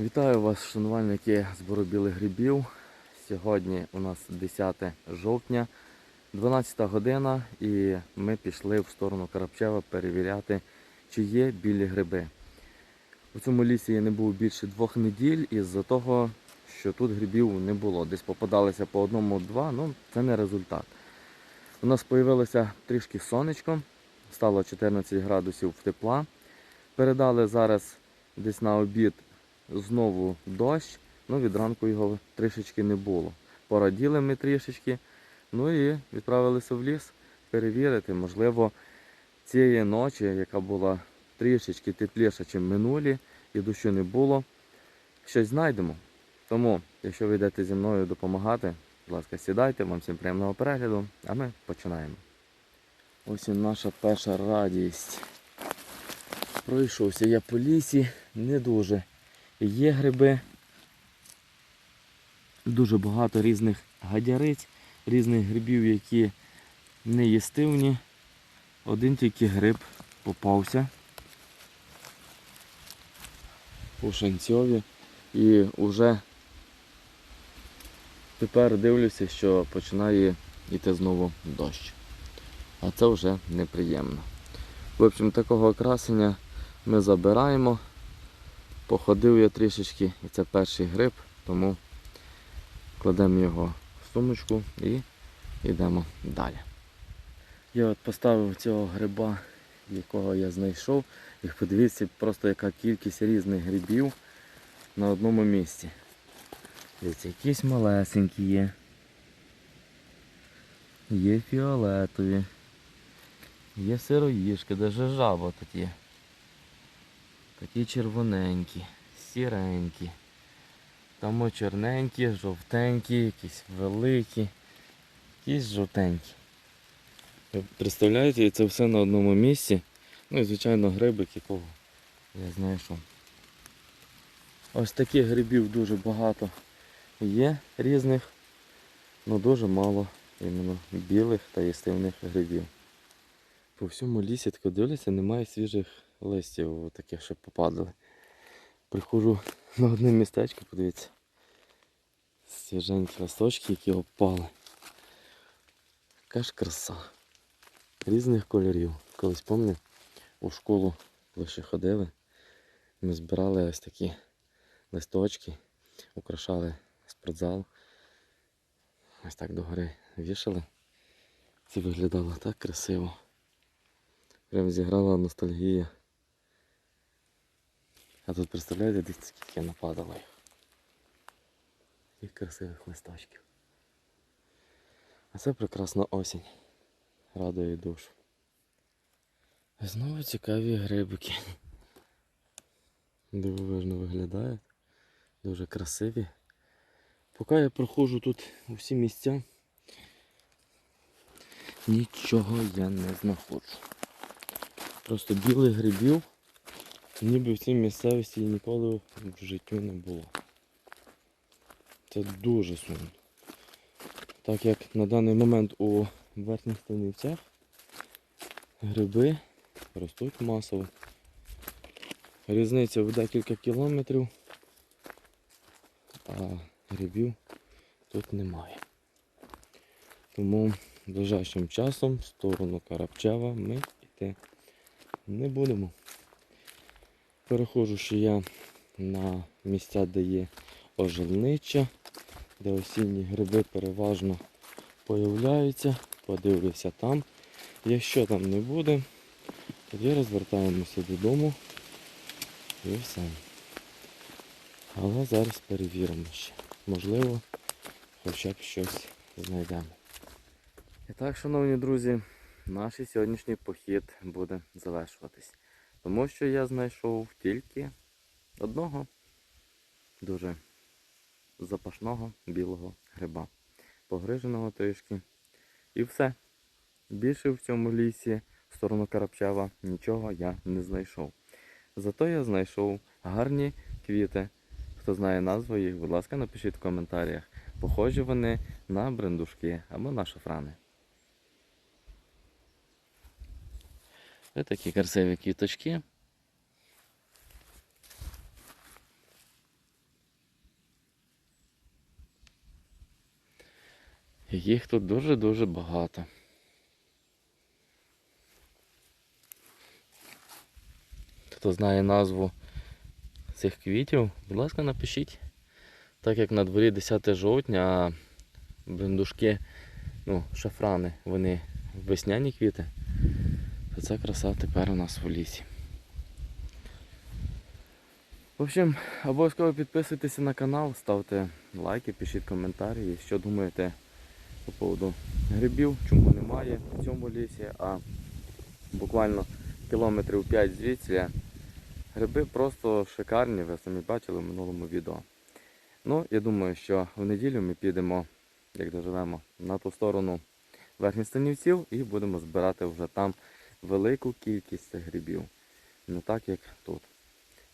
Вітаю вас, шанувальники збору білих грибів. Сьогодні у нас 10 жовтня, 12 година, і ми пішли в сторону Карапчева перевіряти, чи є білі гриби. У цьому лісі я не був більше двох неділь із-за того, що тут грибів не було. Десь попадалися по одному-два, ну це не результат. У нас з'явилося трішки сонечко, стало 14 градусів тепла. Передали зараз десь на обід знову дощ, ну від ранку його трішечки не було. Пораділи ми трішечки, ну і відправилися в ліс перевірити. Можливо, цієї ночі, яка була трішечки тепліша, ніж минулі, і дощу не було, щось знайдемо. Тому, якщо ви йдете зі мною допомагати, будь ласка, сідайте, вам всім приємного перегляду, а ми починаємо. Ось і наша перша радість. Пройшовся я по лісі, не дуже. Є гриби, дуже багато різних гадяриць, різних грибів, які не їстивні. Один тільки гриб попався у шанцьові і вже тепер дивлюся, що починає йти знову дощ. А це вже неприємно. В общем, такого красення ми забираємо. Походив я трішечки, і це перший гриб, тому кладемо його в сумочку і йдемо далі. Я от поставив цього гриба, якого я знайшов, і подивіться просто яка кількість різних грибів на одному місці. Дивіться, якісь малесенькі є. Є фіолетові. Є сироїшки, навіть жаба тут є. Такі червоненькі, сіренькі. Там чорненькі, жовтенькі, якісь великі, якісь жовтенькі. Представляєте, це все на одному місці. Ну і звичайно грибик, якого я знайшов. Ось таких грибів дуже багато є різних, але дуже мало іменно білих та їстивних грибів. По всьому лісі дивлюся, немає свіжих листів таких, що попадали. Приходжу на одне містечко, подивіться. Свіженькі листочки, які опали. Яка ж краса. Різних кольорів. Колись пам'ятаю, у школу, коли ще ходили, ми збирали ось такі листочки, украшали спортзал. Ось так догори вішали. Це виглядало так красиво. Прям зіграла ностальгія. А тут представляєте, дивіться, скільки нападало їх. Таких красивих листочків. А це прекрасна осінь. Радує душу. Знову цікаві грибики. Дивовижно виглядають. Дуже красиві. Поки я проходжу тут усі місця, нічого я не знаходжу. Просто білих грибів ніби в цій місцевості ніколи в житті не було. Це дуже сумно. Так як на даний момент у верхніх станівцях гриби ростуть масово. Різниця в декілька кілометрів, а грибів тут немає. Тому ближайшим часом в сторону Карапчева ми йти не будемо. Переходжу ще я на місця, де є ожелнича, де осінні гриби переважно появляються. Подивлюся там. Якщо там не буде, тоді розвертаємося додому і все. Але зараз перевіримо ще. Можливо, хоча б щось знайдемо. І так, шановні друзі, наш сьогоднішній похід буде завершуватись. Тому що я знайшов тільки одного дуже запашного білого гриба. Погриженого трішки. І все. Більше в цьому лісі в сторону Карапчева нічого я не знайшов. Зато я знайшов гарні квіти. Хто знає назву їх, будь ласка, напишіть в коментарях. Похожі вони на брендушки або на шафрани. Ось такі красиві квіточки. Їх тут дуже-дуже багато. Хто знає назву цих квітів, будь ласка, напишіть. Так як на дворі 10 жовтня, а брендушки, ну, шафрани, вони весняні квіти то ця краса тепер у нас в лісі. В общем, обов'язково підписуйтесь на канал, ставте лайки, пишіть коментарі, що думаєте по поводу грибів, чому немає в цьому лісі, а буквально кілометрів 5 звідси. Гриби просто шикарні, ви самі бачили в минулому відео. Ну, я думаю, що в неділю ми підемо, як доживемо, на ту сторону верхніх станівців і будемо збирати вже там велику кількість грибів. Не так, як тут.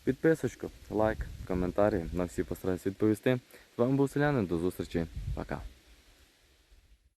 Підписочку, лайк, коментарі. На всі постараюсь відповісти. З вами був Селянин, до зустрічі. Пока.